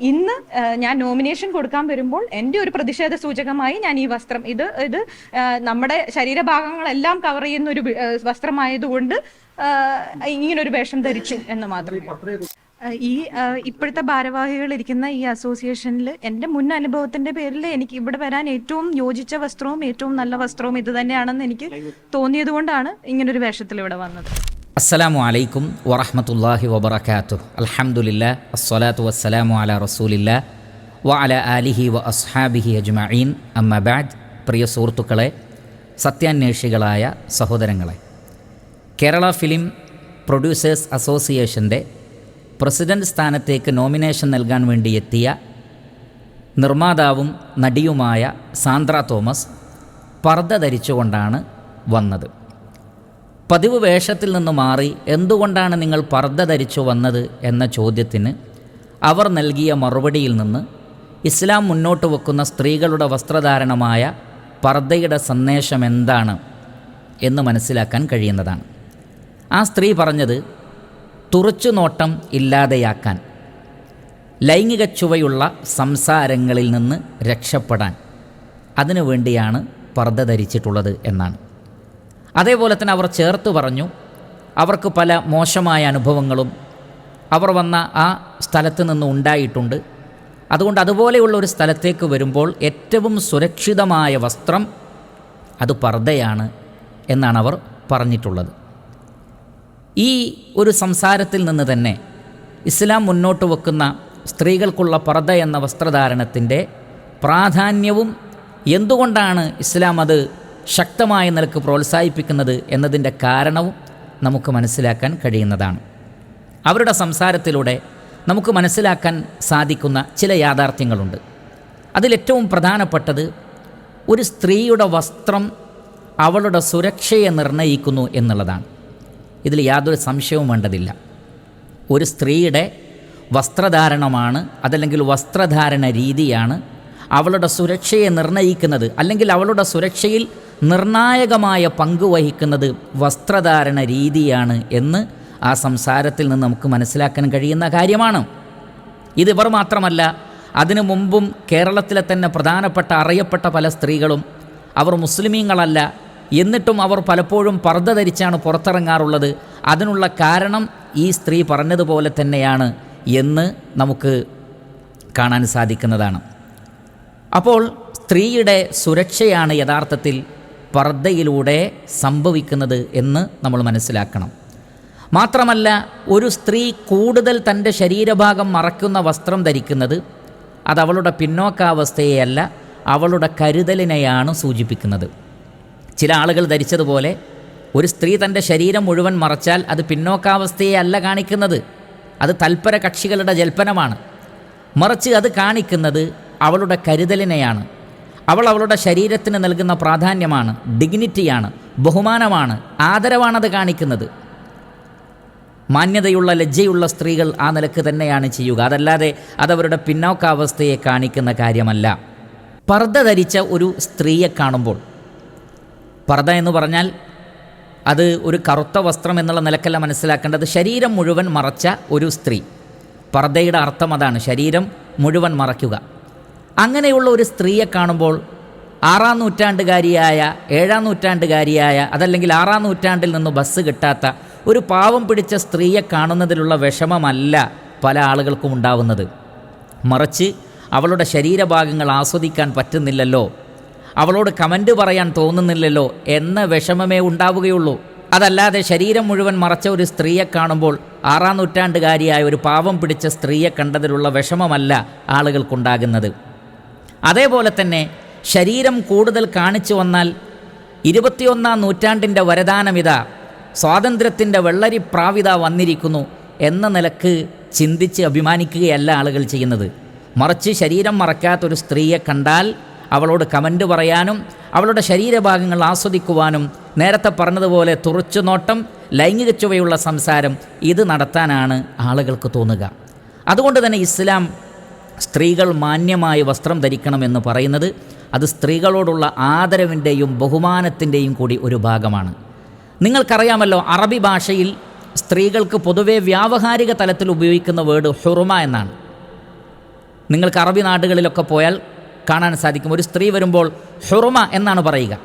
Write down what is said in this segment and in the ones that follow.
ഇന്ന് ഞാൻ നോമിനേഷൻ കൊടുക്കാൻ വരുമ്പോൾ എന്റെ ഒരു പ്രതിഷേധ സൂചകമായി ഞാൻ ഈ വസ്ത്രം ഇത് ഇത് നമ്മുടെ ശരീരഭാഗങ്ങളെല്ലാം കവർ ചെയ്യുന്ന ഒരു വസ്ത്രമായതുകൊണ്ട് ഇങ്ങനൊരു വേഷം ധരിച്ചു എന്ന് മാത്രം ഈ ഇപ്പോഴത്തെ ഭാരവാഹികൾ ഇരിക്കുന്ന ഈ അസോസിയേഷനിൽ എന്റെ മുൻ അനുഭവത്തിന്റെ പേരിൽ എനിക്ക് ഇവിടെ വരാൻ ഏറ്റവും യോജിച്ച വസ്ത്രവും ഏറ്റവും നല്ല വസ്ത്രവും ഇത് തന്നെയാണെന്ന് എനിക്ക് തോന്നിയത് കൊണ്ടാണ് ഇങ്ങനൊരു വേഷത്തിൽ ഇവിടെ വന്നത്. അസ്സലാമു അലൈക്കും വറഹമത്തല്ലാഹി വബർക്കാത്തു അലഹമുല്ല അസ്സലാത്തു വസ്സലാമു അല റസൂലില്ല വ അല ആലിഹി വ അസ്ഹാബിഹി അജ്മഈൻ. അമ്മബാദ് പ്രിയ സുഹൃത്തുക്കളെ സത്യാന്വേഷികളായ സഹോദരങ്ങളെ. കേരള ഫിലിം പ്രൊഡ്യൂസേഴ്സ് അസോസിയേഷന്റെ പ്രസിഡന്റ് സ്ഥാനത്തേക്ക് നോമിനേഷൻ നൽകാൻ വേണ്ടി എത്തിയ നിർമ്മാതാവും നടിയുമായ സാന്ദ്ര തോമസ് പർദ്ദ ധരിച്ചുകൊണ്ടാണ് വന്നത്. പതിവ് വേഷത്തിൽ നിന്ന് മാറി എന്തുകൊണ്ടാണ് നിങ്ങൾ പർദ്ദ ധരിച്ചു വന്നത് എന്ന ചോദ്യത്തിന് അവർ നൽകിയ മറുപടിയിൽ നിന്ന് ഇസ്ലാം മുന്നോട്ട് വെക്കുന്ന സ്ത്രീകളുടെ വസ്ത്രധാരണമായ പർദ്ദയുടെ സന്ദേശം എന്താണ് എന്ന് മനസ്സിലാക്കാൻ കഴിയുന്നതാണ്. ആ സ്ത്രീ പറഞ്ഞത് തുറച്ചു നോട്ടം ഇല്ലാതെയാക്കാൻ ലൈംഗിക ചുവയുള്ള സംസാരങ്ങളിൽ നിന്ന് രക്ഷപ്പെടാൻ അതിനു വേണ്ടിയാണ് പർദ്ദ ധരിച്ചിട്ടുള്ളത് എന്നാണ്. അതേപോലെ തന്നെ അവർ ചേർത്ത് പറഞ്ഞു അവർക്ക് പല മോശമായ അനുഭവങ്ങളും അവർ വന്ന ആ സ്ഥലത്ത് നിന്ന് ഉണ്ടായിട്ടുണ്ട്. അതുകൊണ്ട് അതുപോലെയുള്ള ഒരു സ്ഥലത്തേക്ക് വരുമ്പോൾ ഏറ്റവും സുരക്ഷിതമായ വസ്ത്രം അത് പർദ്ദയാണ് എന്നാണ് അവർ പറഞ്ഞിട്ടുള്ളത്. ഈ ഒരു സംസാരത്തിൽ നിന്ന് തന്നെ ഇസ്ലാം മുന്നോട്ട് വെക്കുന്ന സ്ത്രീകൾക്കുള്ള പർദ്ദ എന്ന വസ്ത്രധാരണത്തിന്റെ പ്രാധാന്യവും എന്തുകൊണ്ടാണ് ഇസ്ലാം അത് ശക്തമായ നിലയ്ക്ക് പ്രോത്സാഹിപ്പിക്കുന്നത് എന്നതിന്റെ കാരണവും നമുക്ക് മനസ്സിലാക്കാൻ കഴിയുന്നതാണ്. അവരുടെ സംസാരത്തിലൂടെ നമുക്ക് മനസ്സിലാക്കാൻ സാധിക്കുന്ന ചില യാഥാർത്ഥ്യങ്ങളുണ്ട്. അതിലേറ്റവും പ്രധാനപ്പെട്ടത് ഒരു സ്ത്രീയുടെ വസ്ത്രം അവളുടെ സുരക്ഷയെ നിർണയിക്കുന്നു എന്നുള്ളതാണ്. ഇതിൽ യാതൊരു സംശയവും വേണ്ടതില്ല. ഒരു സ്ത്രീയുടെ വസ്ത്രധാരണമാണ് അതല്ലെങ്കിൽ വസ്ത്രധാരണ രീതിയാണ് അവളുടെ സുരക്ഷയെ നിർണയിക്കുന്നത് അല്ലെങ്കിൽ അവളുടെ സുരക്ഷയിൽ നിർണായകമായ പങ്ക് വഹിക്കുന്നത് വസ്ത്രധാരണ രീതിയാണ് എന്ന് ആ സംസാരത്തിൽ നിന്ന് നമുക്ക് മനസ്സിലാക്കാൻ കഴിയുന്ന കാര്യമാണ്. ഇതിവർ മാത്രമല്ല അതിനു മുമ്പും കേരളത്തിലെ തന്നെ പ്രധാനപ്പെട്ട അറിയപ്പെട്ട പല സ്ത്രീകളും അവർ മുസ്ലിമീങ്ങളല്ല എന്നിട്ടും അവർ പലപ്പോഴും പർദ്ദ ധരിച്ചാണ് പുറത്തിറങ്ങാറുള്ളത്. അതിനുള്ള കാരണം ഈ സ്ത്രീ പറഞ്ഞതുപോലെ തന്നെയാണ് എന്ന് നമുക്ക് കാണാൻ സാധിക്കുന്നതാണ്. അപ്പോൾ സ്ത്രീയുടെ സുരക്ഷയാണ് യഥാർത്ഥത്തിൽ പർദ്ദയിലൂടെ സംഭവിക്കുന്നത് എന്ന് നമ്മൾ മനസ്സിലാക്കണം. മാത്രമല്ല ഒരു സ്ത്രീ കൂടുതൽ തന്റെ ശരീരഭാഗം മറയ്ക്കുന്ന വസ്ത്രം ധരിക്കുന്നത് അത് അവളുടെ പിന്നോക്കാവസ്ഥയെയല്ല അവളുടെ കരുതലിനെയാണ് സൂചിപ്പിക്കുന്നത്. ചില ആളുകൾ ധരിച്ചതുപോലെ ഒരു സ്ത്രീ തന്റെ ശരീരം മുഴുവൻ മറച്ചാൽ അത് പിന്നോക്കാവസ്ഥയെ അല്ല കാണിക്കുന്നത്. അത് തൽപര കക്ഷികളുടെ ജൽപ്പനമാണ്. മറിച്ച് അത് കാണിക്കുന്നത് അവളുടെ കരുതലിനെയാണ്. അവൾ അവളുടെ ശരീരത്തിന് നൽകുന്ന പ്രാധാന്യമാണ് ഡിഗ്നിറ്റിയാണ് ബഹുമാനമാണ് ആദരവാണത് കാണിക്കുന്നത്. മാന്യതയുള്ള ലജ്ജയുള്ള സ്ത്രീകൾ ആ നിലയ്ക്ക് തന്നെയാണ് ചെയ്യുക. അതല്ലാതെ അതവരുടെ പിന്നോക്കാവസ്ഥയെ കാണിക്കുന്ന കാര്യമല്ല. പർദ്ദ ധരിച്ച ഒരു സ്ത്രീയെ കാണുമ്പോൾ പർദ്ദ എന്ന് പറഞ്ഞാൽ അത് ഒരു കറുത്ത വസ്ത്രം എന്നുള്ള നിലക്കല്ല മനസ്സിലാക്കേണ്ടത്. ശരീരം മുഴുവൻ മറച്ച ഒരു സ്ത്രീ. പർദ്ദയുടെ അർത്ഥം അതാണ് ശരീരം മുഴുവൻ മറയ്ക്കുക. അങ്ങനെയുള്ള ഒരു സ്ത്രീയെ കാണുമ്പോൾ ആറാം നൂറ്റാണ്ടുകാരിയായ ഏഴാം നൂറ്റാണ്ടുകാരിയായ അതല്ലെങ്കിൽ ആറാം നൂറ്റാണ്ടിൽ നിന്ന് ബസ് കിട്ടാത്ത ഒരു പാവം പിടിച്ച സ്ത്രീയെ കാണുന്നതിലുള്ള വിഷമമല്ല പല ആളുകൾക്കും ഉണ്ടാവുന്നത്. മറിച്ച് അവളുടെ ശരീരഭാഗങ്ങൾ ആസ്വദിക്കാൻ പറ്റുന്നില്ലല്ലോ. അവളോട് കമന്റ് പറയാൻ തോന്നുന്നില്ലല്ലോ എന്ന വിഷമമേ ഉണ്ടാവുകയുള്ളൂ. അതല്ലാതെ ശരീരം മുഴുവൻ മറച്ച ഒരു സ്ത്രീയെ കാണുമ്പോൾ ആറാം നൂറ്റാണ്ടുകാരിയായ ഒരു പാവം പിടിച്ച സ്ത്രീയെ കണ്ടതിലുള്ള വിഷമമല്ല ആളുകൾക്കുണ്ടാകുന്നത്. അതേപോലെ തന്നെ ശരീരം കൂടുതൽ കാണിച്ചു വന്നാൽ ഇരുപത്തിയൊന്നാം നൂറ്റാണ്ടിന്റെ വരദാനമിത സ്വാതന്ത്ര്യത്തിന്റെ വെള്ളരി പ്രാവിത വന്നിരിക്കുന്നു എന്ന നിലയ്ക്ക് ചിന്തിച്ച് അഭിമാനിക്കുകയല്ല ആളുകൾ ചെയ്യുന്നത്. മറിച്ച് ശരീരം മറക്കാത്തൊരു സ്ത്രീയെ കണ്ടാൽ അവളോട് കമന്റ് പറയാനും അവളുടെ ശരീരഭാഗങ്ങൾ ആസ്വദിക്കുവാനും നേരത്തെ പറഞ്ഞതുപോലെ തുറച്ചു നോട്ടം ലൈംഗിക ചുവയുള്ള സംസാരം ഇത് നടത്താനാണ് ആളുകൾക്ക് തോന്നുക. അതുകൊണ്ട് തന്നെ ഇസ്ലാം സ്ത്രീകൾ മാന്യമായ വസ്ത്രം ധരിക്കണമെന്ന് പറയുന്നത് അത് സ്ത്രീകളോടുള്ള ആദരവിന്റെയും ബഹുമാനത്തിന്റെയും കൂടി ഒരു ഭാഗമാണ്. നിങ്ങൾക്കറിയാമല്ലോ അറബി ഭാഷയിൽ സ്ത്രീകൾക്ക് പൊതുവേ വ്യാവഹാരിക തലത്തിൽ ഉപയോഗിക്കുന്ന വേർഡ് ഹുറുമ എന്നാണ്. നിങ്ങൾക്ക് അറബി നാടുകളിലൊക്കെ പോയാൽ കാണാൻ സാധിക്കും. ഒരു സ്ത്രീ വരുമ്പോൾ ഹുറുമ എന്നാണ് പറയുക.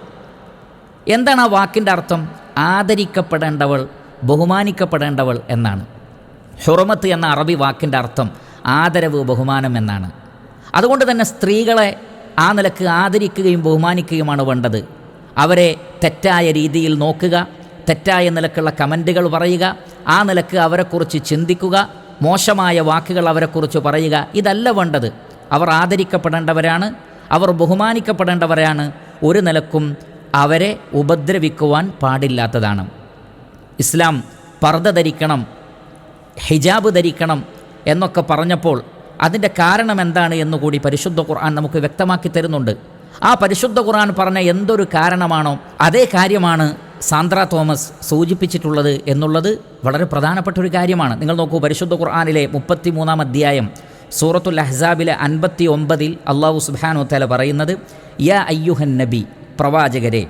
എന്താണ് ആ വാക്കിന്റെ അർത്ഥം? ആദരിക്കപ്പെടേണ്ടവൾ ബഹുമാനിക്കപ്പെടേണ്ടവൾ എന്നാണ്. ഹുറമത്ത് എന്ന അറബി വാക്കിന്റെ അർത്ഥം ആദരവ് ബഹുമാനം എന്നാണ്. അതുകൊണ്ട് തന്നെ സ്ത്രീകളെ ആ നിലയ്ക്ക് ആദരിക്കുകയും ബഹുമാനിക്കുകയുമാണ് വേണ്ടത്. അവരെ തെറ്റായ രീതിയിൽ നോക്കുക തെറ്റായ നിലക്കുള്ള കമന്റുകൾ പറയുക ആ നിലയ്ക്ക് അവരെക്കുറിച്ച് ചിന്തിക്കുക മോശമായ വാക്കുകൾ അവരെക്കുറിച്ച് പറയുക ഇതല്ല വേണ്ടത്. അവർ ആദരിക്കപ്പെടേണ്ടവരാണ് അവർ ബഹുമാനിക്കപ്പെടേണ്ടവരാണ്. ഒരു നിലക്കും അവരെ ഉപദ്രവിക്കുവാൻ പാടില്ലാത്തതാണ്. ഇസ്ലാം പർദ്ദ ധരിക്കണം ഹിജാബ് ധരിക്കണം എന്നൊക്കെ പറഞ്ഞപ്പോൾ അതിന്റെ കാരണം എന്താണ് എന്നുകൂടി പരിശുദ്ധ ഖുർആൻ നമുക്ക് വ്യക്തമാക്കി തരുന്നുണ്ട്. ആ പരിശുദ്ധ ഖുർആൻ പറഞ്ഞ എന്തൊരു കാരണമാണോ അതേ കാര്യമാണ് സാന്ദ്ര തോമസ് സൂചിപ്പിച്ചിട്ടുള്ളത് എന്നുള്ളത് വളരെ പ്രധാനപ്പെട്ട ഒരു കാര്യമാണ്. നിങ്ങൾ നോക്കൂ പരിശുദ്ധ ഖുർആാനിലെ മുപ്പത്തി മൂന്നാം അധ്യായം സൂറത്തുൽ അഹ്സാബിലെ അൻപത്തി ഒമ്പതിൽ അള്ളാഹു സുബാനോ തല പറയുന്നത് യ അയ്യുഹൻ നബി പ്രവാചകരെ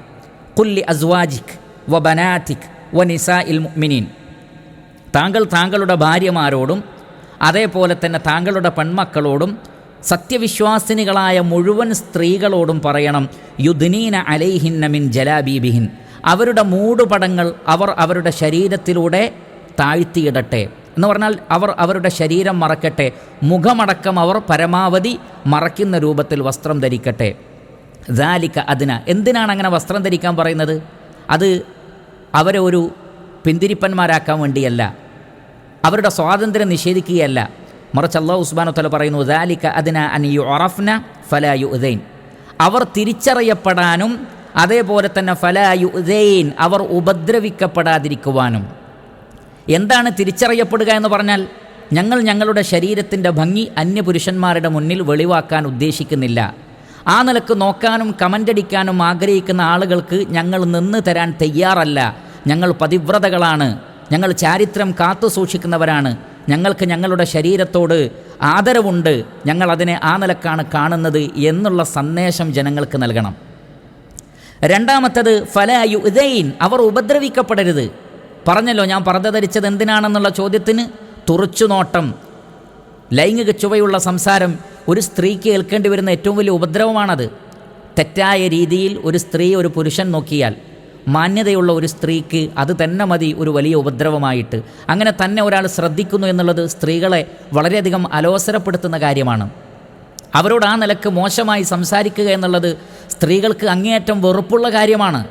കുല്ലി അസ്വാജിഖ് വ ബനാത്തിക് വ നിസാ ഇൽ മുഅ്മിനീൻ. താങ്കൾ താങ്കളുടെ ഭാര്യമാരോടും അതേപോലെ തന്നെ താങ്കളുടെ പെൺമക്കളോടും സത്യവിശ്വാസിനികളായ മുഴുവൻ സ്ത്രീകളോടും പറയണം യുദ്നീന അലൈഹിന്നമിൻ ജലാബീബിഹിൻ. അവരുടെ മൂടുപടങ്ങൾ അവർ അവരുടെ ശരീരത്തിലൂടെ താഴ്ത്തിയിടട്ടെ. എന്ന് പറഞ്ഞാൽ അവർ അവരുടെ ശരീരം മറക്കട്ടെ. മുഖമടക്കം അവർ പരമാവധി മറയ്ക്കുന്ന രൂപത്തിൽ വസ്ത്രം ധരിക്കട്ടെ. ദാലിക്ക അതിന എന്തിനാണ് അങ്ങനെ വസ്ത്രം ധരിക്കാൻ പറയുന്നത്? അത് അവരെ ഒരു പിന്തിരിപ്പന്മാരാക്കാൻ വേണ്ടിയല്ല. അവരുടെ സ്വാതന്ത്ര്യം നിഷേധിക്കുകയല്ല. മറിച്ച് അള്ളാഹു ഉസ്മാനു തല പറയുന്നു ദാലിക്ക അതിന അനിയു ഒറഫ്ന ഫലായു ഉദൈൻ അവർ തിരിച്ചറിയപ്പെടാനും അതേപോലെ തന്നെ ഫലായു ഉദൈൻ അവർ ഉപദ്രവിക്കപ്പെടാതിരിക്കുവാനും. എന്താണ് തിരിച്ചറിയപ്പെടുക എന്ന് പറഞ്ഞാൽ ഞങ്ങൾ ഞങ്ങളുടെ ശരീരത്തിന്റെ ഭംഗി അന്യപുരുഷന്മാരുടെ മുന്നിൽ വെളിവാക്കാൻ ഉദ്ദേശിക്കുന്നില്ല. ആ നിലയ്ക്ക് നോക്കാനും കമന്റടിക്കാനും ആഗ്രഹിക്കുന്ന ആളുകൾക്ക് ഞങ്ങൾ നിന്ന് തരാൻ തയ്യാറല്ല. ഞങ്ങൾ പതിവ്രതകളാണ്. ഞങ്ങൾ ചാരിത്രം കാത്തു സൂക്ഷിക്കുന്നവരാണ്. ഞങ്ങൾക്ക് ഞങ്ങളുടെ ശരീരത്തോട് ആദരവുണ്ട്. ഞങ്ങൾ അതിനെ ആ നിലക്കാണ് കാണുന്നത് എന്നുള്ള സന്ദേശം ജനങ്ങൾക്ക് നൽകണം. രണ്ടാമത്തത് ഫലയു ഇതൈൻ അവർ ഉപദ്രവിക്കപ്പെടരുത്. പറഞ്ഞല്ലോ ഞാൻ പർദ്ദ ധരിച്ചത് എന്തിനാണെന്നുള്ള ചോദ്യത്തിന്? തുറച്ചുനോട്ടം. ലൈംഗിക ചുവയുള്ള സംസാരം. ഒരു സ്ത്രീക്ക് ഏൽക്കേണ്ടി വരുന്ന ഏറ്റവും വലിയ ഉപദ്രവമാണത്. തെറ്റായ രീതിയിൽ ഒരു സ്ത്രീ ഒരു പുരുഷൻ നോക്കിയാൽ. മാന്യതയുള്ള ഒരു സ്ത്രീക്ക് അത് തന്നെ മതി ഒരു വലിയ ഉപദ്രവമായിട്ട്. അങ്ങനെ തന്നെ ഒരാൾ ശ്രദ്ധിക്കുന്നു എന്നുള്ളത് സ്ത്രീകളെ വളരെയധികം അലോസരപ്പെടുത്തുന്ന കാര്യമാണ്. അവരോട് ആ നിലയ്ക്ക് മോശമായി സംസാരിക്കുക എന്നുള്ളത് സ്ത്രീകൾക്ക് അങ്ങേയറ്റം വെറുപ്പുള്ള കാര്യമാണ്.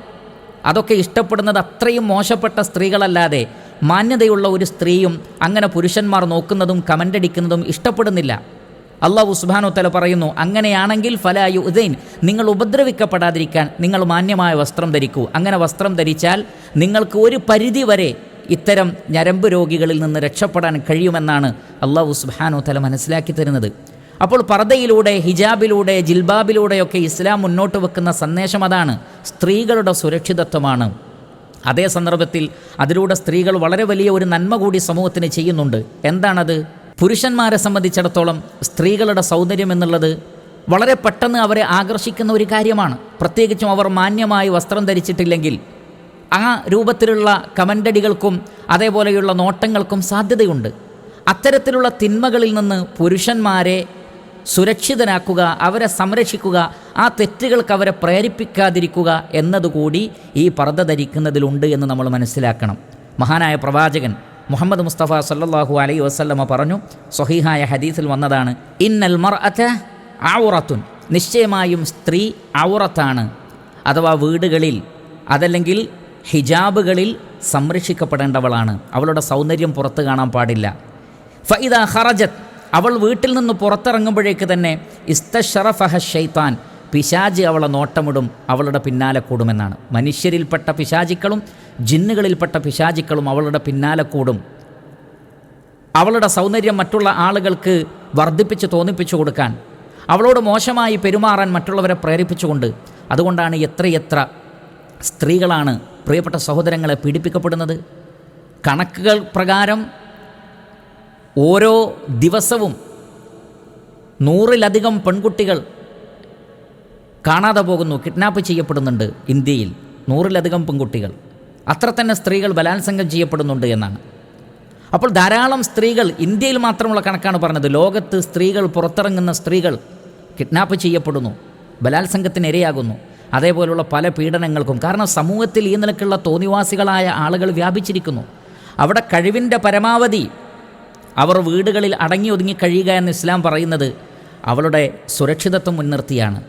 അതൊക്കെ ഇഷ്ടപ്പെടുന്നത് അത്രയും മോശപ്പെട്ട സ്ത്രീകളല്ലാതെ മാന്യതയുള്ള ഒരു സ്ത്രീയും അങ്ങനെ പുരുഷന്മാർ നോക്കുന്നതും കമന്റടിക്കുന്നതും ഇഷ്ടപ്പെടുന്നില്ല. അള്ളാഹു സുബാനോ തല പറയുന്നു അങ്ങനെയാണെങ്കിൽ ഫലായു ഉദൈൻ നിങ്ങൾ ഉപദ്രവിക്കപ്പെടാതിരിക്കാൻ നിങ്ങൾ മാന്യമായ വസ്ത്രം ധരിക്കൂ. അങ്ങനെ വസ്ത്രം ധരിച്ചാൽ നിങ്ങൾക്ക് ഒരു പരിധി വരെ ഇത്തരം ഞരമ്പ് രോഗികളിൽ നിന്ന് രക്ഷപ്പെടാൻ കഴിയുമെന്നാണ് അള്ളാഹു സുബാനോ തല മനസ്സിലാക്കി തരുന്നത്. അപ്പോൾ പർദ്ദയിലൂടെ ഹിജാബിലൂടെ ജിൽബാബിലൂടെയൊക്കെ ഇസ്ലാം മുന്നോട്ട് വെക്കുന്ന സന്ദേശം അതാണ് സ്ത്രീകളുടെ സുരക്ഷിതത്വമാണ്. അതേ സന്ദർഭത്തിൽ അതിലൂടെ സ്ത്രീകൾ വളരെ വലിയ ഒരു നന്മ കൂടി സമൂഹത്തിന് ചെയ്യുന്നുണ്ട്. എന്താണത്? പുരുഷന്മാരെ സംബന്ധിച്ചിടത്തോളം സ്ത്രീകളുടെ സൗന്ദര്യം എന്നുള്ളത് വളരെ പെട്ടെന്ന് അവരെ ആകർഷിക്കുന്ന ഒരു കാര്യമാണ്. പ്രത്യേകിച്ചും അവർ മാന്യമായി വസ്ത്രം ധരിച്ചിട്ടില്ലെങ്കിൽ ആ രൂപത്തിലുള്ള കമന്റടികൾക്കും അതേപോലെയുള്ള നോട്ടങ്ങൾക്കും സാധ്യതയുണ്ട്. അത്തരത്തിലുള്ള തിന്മകളിൽ നിന്ന് പുരുഷന്മാരെ സുരക്ഷിതനാക്കുക അവരെ സംരക്ഷിക്കുക ആ തെറ്റുകൾക്ക് അവരെ പ്രേരിപ്പിക്കാതിരിക്കുക എന്നതുകൂടി ഈ പർദ്ദ ധരിക്കുന്നതിലുണ്ട് എന്ന് നമ്മൾ മനസ്സിലാക്കണം. മഹാനായ പ്രവാചകൻ മുഹമ്മദ് മുസ്തഫ സല്ലാഹു അലൈ വസ്ല്ലമ പറഞ്ഞു സ്വഹീഹായ ഹദീസിൽ വന്നതാണ് ഇന്നൽ മർ ഔറത്തുൻ. നിശ്ചയമായും സ്ത്രീ ഔറത്താണ്. അഥവാ വീടുകളിൽ അതല്ലെങ്കിൽ ഹിജാബുകളിൽ സംരക്ഷിക്കപ്പെടേണ്ടവളാണ്. അവളുടെ സൗന്ദര്യം പുറത്തു കാണാൻ പാടില്ല. ഫൈദ ഹറജത്ത് അവൾ വീട്ടിൽ നിന്ന് പുറത്തിറങ്ങുമ്പോഴേക്ക് തന്നെ ഇസ്തഷറഫഹ ഷെയ്ത്താൻ പിശാജി അവളെ നോട്ടമിടും അവളുടെ പിന്നാലെ കൂടുമെന്നാണ്. മനുഷ്യരിൽപ്പെട്ട പിശാചിക്കളും ജിന്നുകളിൽപ്പെട്ട പിശാചിക്കളും അവളുടെ പിന്നാലെ കൂടും. അവളുടെ സൗന്ദര്യം മറ്റുള്ള ആളുകൾക്ക് വർദ്ധിപ്പിച്ച് തോന്നിപ്പിച്ചു കൊടുക്കാൻ അവളോട് മോശമായി പെരുമാറാൻ മറ്റുള്ളവരെ പ്രേരിപ്പിച്ചുകൊണ്ട് അതുകൊണ്ടാണ് എത്രയെത്ര സ്ത്രീകളാണ് പ്രിയപ്പെട്ട സഹോദരങ്ങളെ പീഡിപ്പിക്കപ്പെടുന്നത്. കണക്കുകൾ പ്രകാരം ഓരോ ദിവസവും നൂറിലധികം പെൺകുട്ടികൾ കാണാതെ പോകുന്നു കിഡ്നാപ്പ് ചെയ്യപ്പെടുന്നുണ്ട് ഇന്ത്യയിൽ. നൂറിലധികം പെൺകുട്ടികൾ. അത്ര തന്നെ സ്ത്രീകൾ ബലാത്സംഗം ചെയ്യപ്പെടുന്നുണ്ട് എന്നാണ്. അപ്പോൾ ധാരാളം സ്ത്രീകൾ ഇന്ത്യയിൽ മാത്രമുള്ള കണക്കാണ് പറഞ്ഞത്. ലോകത്ത് സ്ത്രീകൾ പുറത്തിറങ്ങുന്ന സ്ത്രീകൾ കിഡ്നാപ്പ് ചെയ്യപ്പെടുന്നു ബലാത്സംഗത്തിന് ഇരയാകുന്നു അതേപോലുള്ള പല പീഡനങ്ങൾക്കും. കാരണം സമൂഹത്തിൽ ഈ നിലക്കുള്ള തോന്നിവാസികളായ ആളുകൾ വ്യാപിച്ചിരിക്കുന്നു. അവിടെ കഴിവിന്റെ പരമാവധി അവർ വീടുകളിൽ അടങ്ങി ഒതുങ്ങി കഴിയുക എന്ന് ഇസ്ലാം പറയുന്നത് അവളുടെ സുരക്ഷിതത്വം മുൻനിർത്തിയാണ്.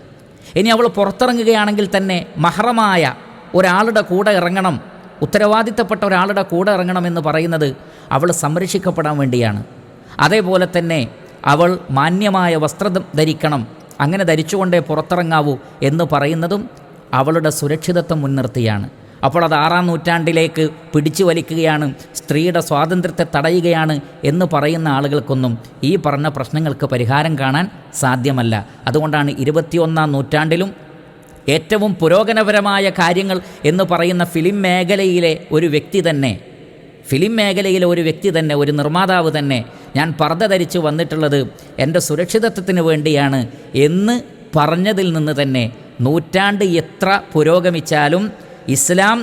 ഇനി അവൾ പുറത്തിറങ്ങുകയാണെങ്കിൽ തന്നെ മഹറമായ ഒരാളുടെ കൂടെ ഇറങ്ങണം ഉത്തരവാദിത്തപ്പെട്ട ഒരാളുടെ കൂടെ ഇറങ്ങണമെന്ന് പറയുന്നത് അവൾ സംരക്ഷിക്കപ്പെടാൻ വേണ്ടിയാണ്. അതേപോലെ തന്നെ അവൾ മാന്യമായ വസ്ത്രം ധരിക്കണം അങ്ങനെ ധരിച്ചുകൊണ്ടേ പുറത്തിറങ്ങാവൂ എന്ന് പറയുന്നതും അവളുടെ സുരക്ഷിതത്വം മുൻനിർത്തിയാണ്. അപ്പോൾ അത് ആറാം നൂറ്റാണ്ടിലേക്ക് പിടിച്ചു വലിക്കുകയാണ് സ്ത്രീയുടെ സ്വാതന്ത്ര്യത്തെ തടയുകയാണ് എന്ന് പറയുന്ന ആളുകൾക്കൊന്നും ഈ പറഞ്ഞ പ്രശ്നങ്ങൾക്ക് പരിഹാരം കാണാൻ സാധ്യമല്ല. അതുകൊണ്ടാണ് ഇരുപത്തിയൊന്നാം നൂറ്റാണ്ടിലും ഏറ്റവും പുരോഗമനപരമായ കാര്യങ്ങൾ എന്ന് പറയുന്ന ഫിലിം മേഖലയിലെ ഒരു വ്യക്തി തന്നെ ഫിലിം മേഖലയിലെ ഒരു വ്യക്തി തന്നെ ഒരു നിർമ്മാതാവ് തന്നെ ഞാൻ പർദ്ദ ധരിച്ച് വന്നിട്ടുള്ളത് എന്റെ സുരക്ഷിതത്വത്തിന് വേണ്ടിയാണ് എന്ന് പറഞ്ഞതിൽ നിന്ന് തന്നെ നൂറ്റാണ്ട് എത്ര പുരോഗമിച്ചാലും ഇസ്ലാം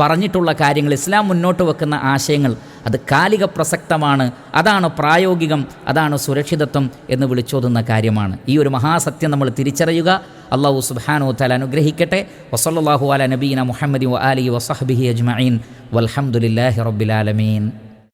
പറഞ്ഞിട്ടുള്ള കാര്യങ്ങൾ ഇസ്ലാം മുന്നോട്ട് വെക്കുന്ന ആശയങ്ങൾ അത് കാലിക പ്രസക്തമാണ് അതാണ് പ്രായോഗികം അതാണ് സുരക്ഷിതത്വം എന്ന് വിളിച്ചോതുന്ന കാര്യമാണ്. ഈ ഒരു മഹാസത്യം നമ്മൾ തിരിച്ചറിയുക. അള്ളാഹു സുബാനോ തല അനുഗ്രഹിക്കട്ടെ. വസല്ലാഹു അല നബീന മുഹമ്മദി അലി വസഹബിഹി അജ്മീൻ വലഹമുല്ലാഹി റബ്ബിലാലമീൻ